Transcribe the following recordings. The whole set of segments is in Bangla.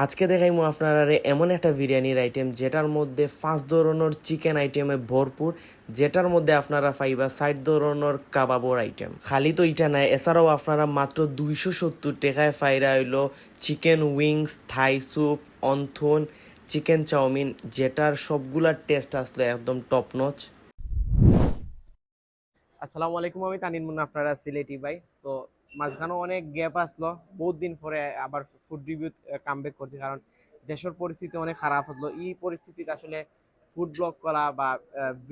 আজকে দেখাইমু আপনারা এমন একটা বিরিয়ানির আইটেম যেটার মধ্যে পাঁচ ধরনের চিকেন আইটেমে ভরপুর, যেটার মধ্যে আপনারা পাইবা ষাট ধরনের কাবাবর আইটেম খালি তো এটা নাই, এছাড়াও আপনারা মাত্র দুইশো সত্তর টাকায় ফাইরা হইল chicken wings Thai soup wonton chicken chowmein, যেটার সবগুলার টেস্ট আসলে একদম টপ নচ আসসালামু আলাইকুম, আমি তানিন মুন্না, আপনারা সিলেটি ভাই। তো মাঝখানে অনেক গ্যাপ আসলো। বহুত দিন পরে আবার ফুড রিভিউ কামব্যাক করছি। কারণ দেশের পরিস্থিতি অনেক খারাপ হলো। এই পরিস্থিতিতে আসলে ফুড ব্লগ করা বা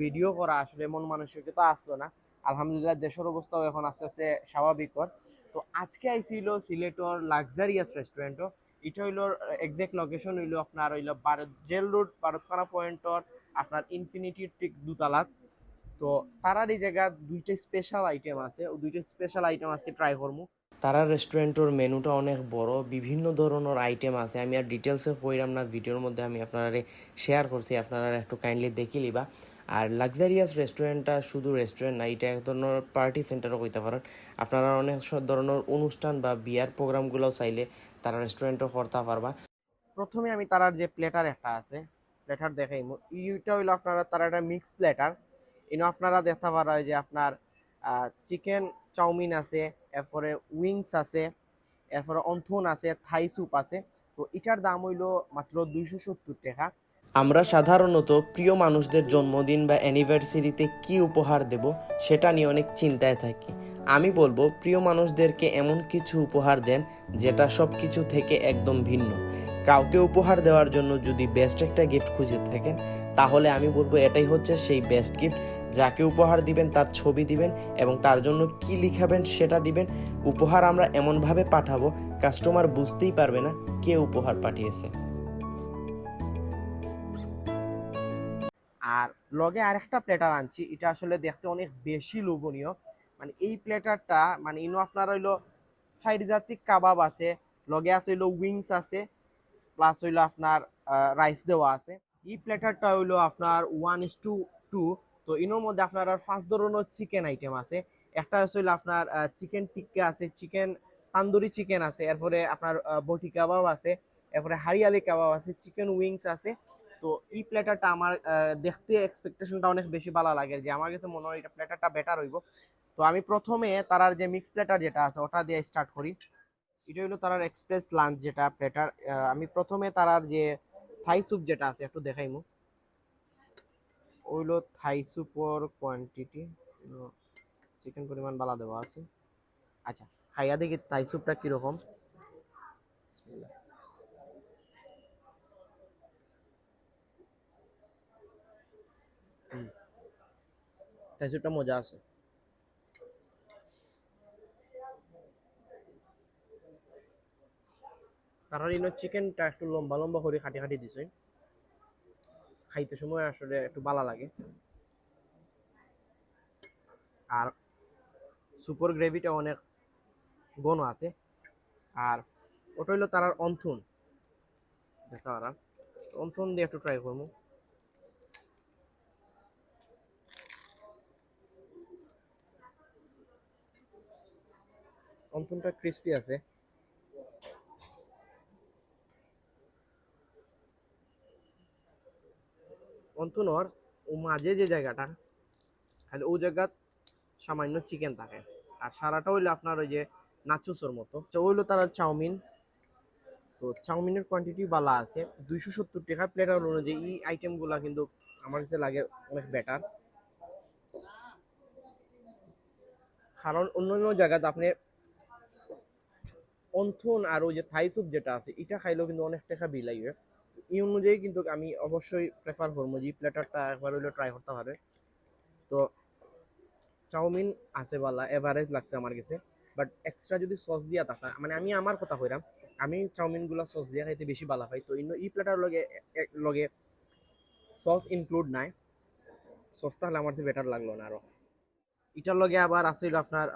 ভিডিও করা আসলে মন মানসিকতা আসলো না। আলহামদুলিল্লাহ দেশের অবস্থাও এখন আস্তে আস্তে স্বাভাবিকর তো আজকে আইছিল সিলেটর লাক্সারিয়াস রেস্টুরেন্টও এটা হইল এক্সাক্ট লোকেশন হইল আপনার হইল ভারত, জেল রোড, ভারতখানা পয়েন্টর আপনার ইনফিনিটি ঠিক দুতালাত। তো তারার এই জায়গা দুইটা স্পেশাল আইটেম আছে। ও দুইটা স্পেশাল আইটেম আজকে ট্রাই করব তারা রেস্টুরেন্টের মেনুটা অনেক বড় বিভিন্ন ধরনের আইটেম আছে। আমি আর ডিটেলসে কইরাম না ভিডিওর মধ্যে আমি আপনারা শেয়ার করছি আপনারা একটু কাইন্ডলি দেখি লিবা আর লাক্সারিয়াস রেস্টুরেন্টটা শুধু রেস্টুরেন্ট না এটা এক ধরনের পার্টি সেন্টারও কইতে পারেন। আপনারা অনেক ধরনের অনুষ্ঠান বা বিয়ার প্রোগ্রামগুলোও চাইলে তারা রেস্টুরেন্টও করতে পারবা। প্রথমে আমি তারার যে প্লেটার একটা আছে প্লেটার দেখাই ইটা হইল আপনারা তারা একটা মিক্স প্লেটার ইনো আপনারা দেখতে পারা যে আপনার চিকেন চাউমিন আছে, এরপরে উইংস আছে, এরপরে অন্থন আছে, থাই স্যুপ আছে। তো এটার দাম হইল মাত্র দুইশো সত্তর টাকা। আমরা সাধারণত প্রিয় মানুষদের জন্মদিন বা অ্যানিভার্সারিতে কি উপহার দেব সেটা নিয়ে অনেক চিন্তায় থাকি। আমি বলব, প্রিয় মানুষদেরকে এমন কিছু উপহার দেন যেটা সব কিছু থেকে একদম ভিন্ন। কাউকে উপহার দেওয়ার জন্য যদি বেস্ট একটা গিফট খুঁজে থাকেন, তাহলে আমি বলব এটাই হচ্ছে সেই বেস্ট গিফট যাকে উপহার দিবেন, তার ছবি দিবেন এবং তার জন্য কি লিখাবেন সেটা দিবেন। উপহার আমরা এমনভাবে পাঠাবো কাস্টমার বুঝতেই পারবে না কে উপহার পাঠিয়েছে। আর লগে আরেকটা প্লেটার আনছি, এটা আসলে দেখতে অনেক বেশি লোভনীয়। মানে এই প্লেটারটা মানে ইনো আপনার হইল সাইড জাতিক কাবাব আছে, লগে আছে হইল উইংস আছে প্লাস হইল আপনার রাইস দেওয়া আছে। এই প্ল্যাটারটা হইল আপনার ওয়ান ইস টু টু তো ইনোর মধ্যে আপনার আর পাঁচ ধরনের চিকেন আইটেম আছে। একটা হইল আপনার চিকেন টিক্কা আছে চিকেন তান্দুরি চিকেন আছে, এরপরে আপনার বটি কাবাব আছে, এরপরে হারিয়ালি কাবাব আছে চিকেন উইংস আছে। তো এই প্ল্যাটারটা আমার দেখতে এক্সপেকটেশনটা অনেক বেশি ভালো লাগে। যে আমার কাছে মনে হয় এটা প্লেটারটা বেটার হইব। তো আমি প্রথমে তারার যে মিক্স প্ল্যাটার যেটা আছে, ওটা দিয়ে স্টার্ট করি। এটা হলো তারার এক্সপ্রেস লাঞ্চ যেটা প্লেটার আমি প্রথমে তারার যে থাই স্যুপ যেটা আছে, একটু দেখাইমু। ওইলো থাই স্যুপর কোয়ান্টিটি চিকেন পরিমাণ বালা দেওয়া আছে। আচ্ছা খাইয়া দেখি থাই স্যুপটা কীরকম। বিসমিল্লাহ। স্ট্যাচুটা মজা আছে। কারণ ইনো চিকেনটা একটু লম্বা লম্বা করে খাটি খাটি দিছে। খাইতে সময় আসলে একটু বালা লাগে। আর সুপার গ্রেভিটা অনেক ঘন আছে। আর ওটা হইল তার অন্থন। তারা। অন্থন দিয়ে একটু ট্রাই করব। অন্তনটা ক্রিস্পি আছে। অন্তনর ও মাঝে যে জায়গাটা, খালি ও জায়গা সামান্য চিকেন থাকে। আর সারাটা হইল আপনার ওই যে নাচুসোর মতো। হইল তার চাউমিন। তো চাউমিনের কোয়ান্টিটি বালা আছে। দুইশো সত্তর টাকা প্লেটার অনুযায়ী এই আইটেমগুলো কিন্তু আমার কাছে লাগে অনেক বেটার কারণ অন্য অন্য জায়গাতে আপনি অন্থন আর ওই যে থাই স্যুপ যেটা আছে, এটা খাইলেও কিন্তু অনেক টাকা বিল এই অনুযায়ী কিন্তু আমি অবশ্যই প্রেফার করব যে প্লেটারটা একবার হইলে ট্রাই করতে হবে। তো চাউমিন আছে বলা এভারেজ লাগছে আমার কাছে। বাট এক্সট্রা যদি সস দিয়া থাকা মানে আমি আমার কথা কইরাম, আমি চাউমিনগুলো সস দিয়া খাইতে বেশি ভালো পাই। তো ইনো ই প্লেটার লগে লগে সস ইনক্লুড নাই। সস তাহলে আমার যে বেটার লাগল না আরও। এটার লগে আবার আছিল আপনার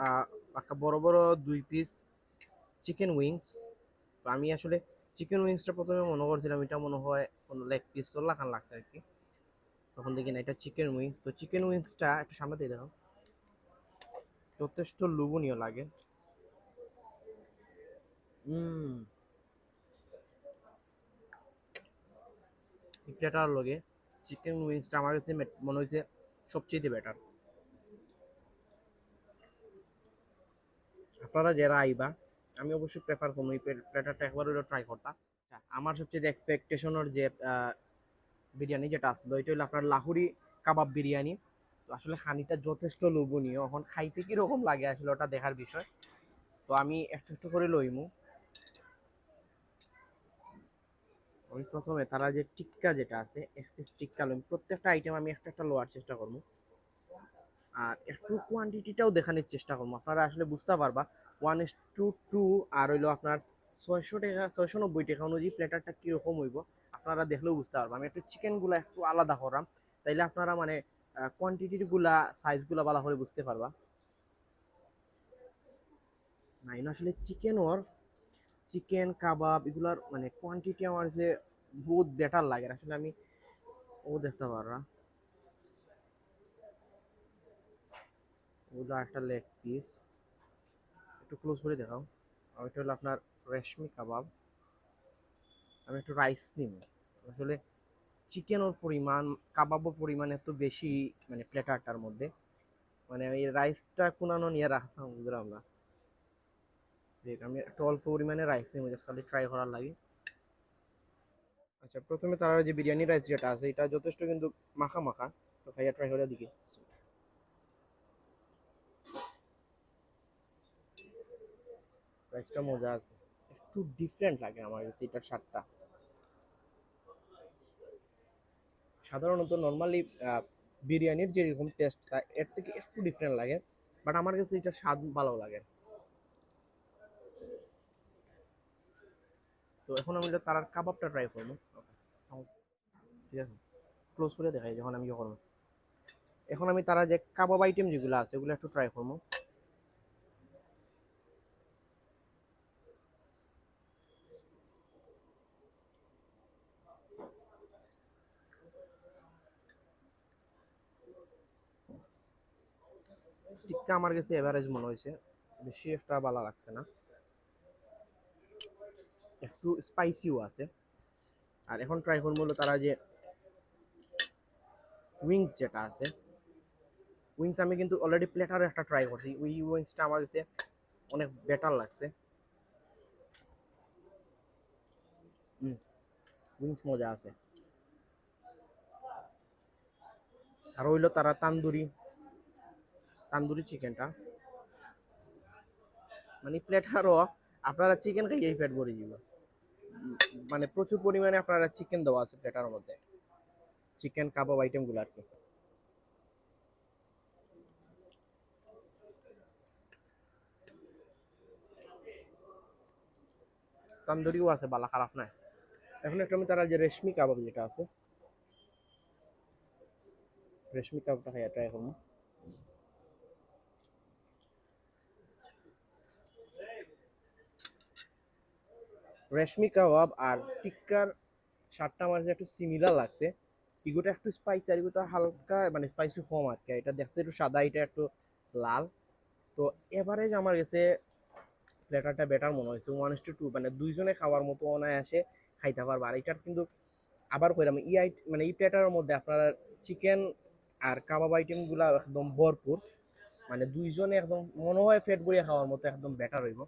বড় বড় দুই পিস চিকেন উইংস তো আমি আসলে চিকেন উইংসটা প্রথমে মনে করছিলাম এটা মনে হয় কোনো লেগ পিস তো লাখান লাগছে আর কি। তখন দেখি না, এটা চিকেন উইংস তো চিকেন উইংসটা একটু সামনে দিয়ে দেখো যথেষ্ট লুবনীয় লাগে। এই লগে চিকেন উইংসটা আমার কাছে মনে হয়েছে সবচেয়ে বেটার আপনারা যারা আইবা আমি অবশ্যই প্রেফার করব। এই প্লেটারটা একবার হলেও ট্রাই করতাম। আচ্ছা, আমার সবচেয়ে যে এক্সপেকটেশনের যে বিরিয়ানি যেটা আসলো এটা হলো আপনার লাহুরি কাবাব বিরিয়ানি। তো আসলে খানিটা যথেষ্ট লোভনীয়। এখন খাইতে কীরকম লাগে আসলে ওটা দেখার বিষয়। তো আমি একটু একটু করে লইমু। আমি প্রথমে তারা যে টিক্কা যেটা আছে এক পিস টিক্কা লইম। প্রত্যেকটা আইটেম আমি একটা একটা লোয়ার চেষ্টা করব। আর একটু কোয়ান্টিটিটাও দেখানোর চেষ্টা করব। আপনারা আসলে বুঝতে পারবা ওয়ান ইস টু টু আর হইল আপনার ছয়শো টাকা, ছয়শো নব্বই টাকা অনুযায়ী প্লেটারটা কীরকম হইব? আপনারা দেখলেও বুঝতে পারবেন। আমি একটু চিকেনগুলো একটু আলাদা করাম। তাইলে আপনারা মানে কোয়ান্টিটিগুলা সাইজগুলা ভালো করে বুঝতে পারবা। না এনে আসলে চিকেন ওর চিকেন কাবাব এগুলার মানে কোয়ান্টিটি আমার যে বহুত বেটার লাগে। আসলে আমি, ও দেখতে পারবা। ওগুলো একটা লেগ পিস একটু ক্লোজ করে দেখাও। ওইটা হলো আপনার রেশমি কাবাব। আমি একটু রাইস নিব। আসলে চিকেনের পরিমাণ, কাবাবও পরিমাণ এত বেশি মানে প্লেটারটার মধ্যে। মানে এই রাইসটা কোনানো নিয়ে রাখতাম, বুঝলাম না। আমি একটু অল্প পরিমাণে রাইস নিব জাস্ট খালি ট্রাই করার লাগে। আচ্ছা প্রথমে তারা যে বিরিয়ানি রাইস যেটা আছে, এটা যথেষ্ট কিন্তু মাখা মাখা তো খাইয়া ট্রাই করে দেখি। রাইসটা মজা আছে। একটু ডিফারেন্ট লাগে আমার কাছে এটার স্বাদটা। সাধারণত নর্মালি বিরিয়ানির যেরকম টেস্ট তা এর থেকে একটু ডিফারেন্ট লাগে বাট আমার কাছে এটার স্বাদ ভালো লাগে। তো এখন আমি এটা তারার কাবাবটা ট্রাই করব। ঠিক আছে? ক্লোজ করে দেখাই, যখন আমি ইয়ে করব। এখন আমি তারা যে কাবাব আইটেম যেগুলো আছে, ওগুলো একটু ট্রাই করব। টিক্কা আমার কাছে এভারেজ মনে হয়েছে। বেশি একটা ভালো লাগছে না। একটু স্পাইসিও আছে। আর এখন ট্রাই করব হলো তারা যে উইংস যেটা আছে। উইংস আমি কিন্তু অলরেডি প্লেটারও একটা ট্রাই করছি। ওই উইংসটা আমার কাছে অনেক বেটার লাগছে। উইংস মজা আছে। আর হইল তারা তান্দুরি। তান্দুরি চিকেনটা। মানে প্লেটারও আপনারা চিকেন খাইয়েই পেট ভরে যাব মানে প্রচুর পরিমাণে আপনারা চিকেন দেওয়া আছে প্লেটার মধ্যে। চিকেন, কাবাব আইটেমগুলো আর কি। তান্দুরিও আছে, বালা খারাপ না এখন একটু আমি তারা যে রেশমি কাবাব যেটা আছে। রেশমি কাবাবটা খাইয়া ট্রাই করব। রেশমি কাবাব আর টিক্কার স্বাদটা আমার কাছে একটু সিমিলার লাগছে। ইগোটা একটু স্পাইসি আর ইগোটা হালকা মানে স্পাইসি কম আর কি। এটা দেখতে একটু সাদা, এটা একটু লাল। তো এভারেজ আমার কাছে প্লেটারটা বেটার মনে হয়েছে। ওয়ান ইস টু টু মানে দুইজনে খাওয়ার মতো অনায়াসে খাইতে পারবে। আর এটার কিন্তু আবার কইলাম ই আইট মানে এই প্লেটারের মধ্যে আপনারা চিকেন আর কাবাব আইটেমগুলো একদম ভরপুর। মানে দুইজনে একদম মনে হয় ফেট ভরিয়ে খাওয়ার মতো একদম বেটার হইব।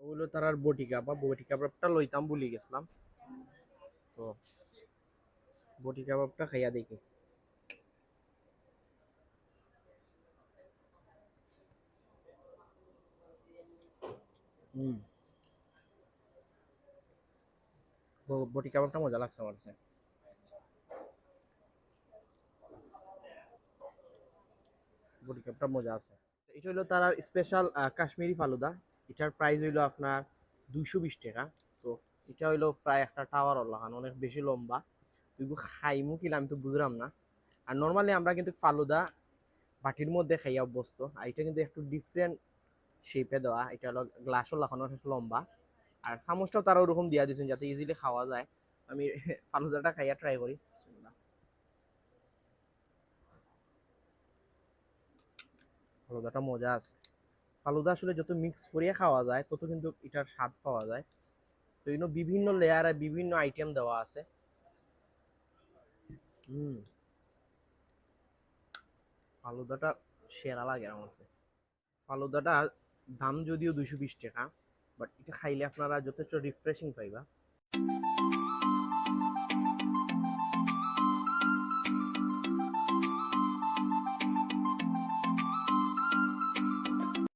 ওগুলো তার আর বটি কাবাব বটি কাবাবটা লইতাম ভুলে গেছিলাম। তো বটি কাবাবটা খাইয়া দেখি। বটি কাবাবটা মজা লাগছে আমার কাছে। বটি কাবাবটা মজা আছে। এটা হলো তার স্পেশাল কাশ্মীরি ফালুদা। এটার প্রাইস হইল আপনার দুইশো বিশ টাকা। তো এটা হইল প্রায় একটা টাওয়ার লাগানো অনেক বেশি লম্বা। তুই খাইমু কিনা আমি তো বুঝলাম না। আর নর্মালি আমরা কিন্তু ফালুদা বাটির মধ্যে খাইয়া অভ্যস্ত। আর এটা কিন্তু একটু ডিফারেন্ট শেপে দেওয়া। এটা হলো গ্লাসও লাগানো অনেক লম্বা। আর চামচটাও তারা ওরকম দিয়া দিয়েছেন যাতে ইজিলি খাওয়া যায়। আমি ফালুদাটা খাইয়া ট্রাই করি। ফালুদাটা মজা আছে। ফালুদা আসলে যত মিক্স করিয়া খাওয়া যায়, তত কিন্তু এটার স্বাদ পাওয়া যায়। তো এই বিভিন্ন লেয়ারে বিভিন্ন আইটেম দেওয়া আছে। হুম। ফালুদাটা সেরা লাগে আমার কাছে। ফালুদাটা দাম যদিও দুশো বিশ টাকা বাট এটা খাইলে আপনারা যথেষ্ট রিফ্রেশিং পাইবা।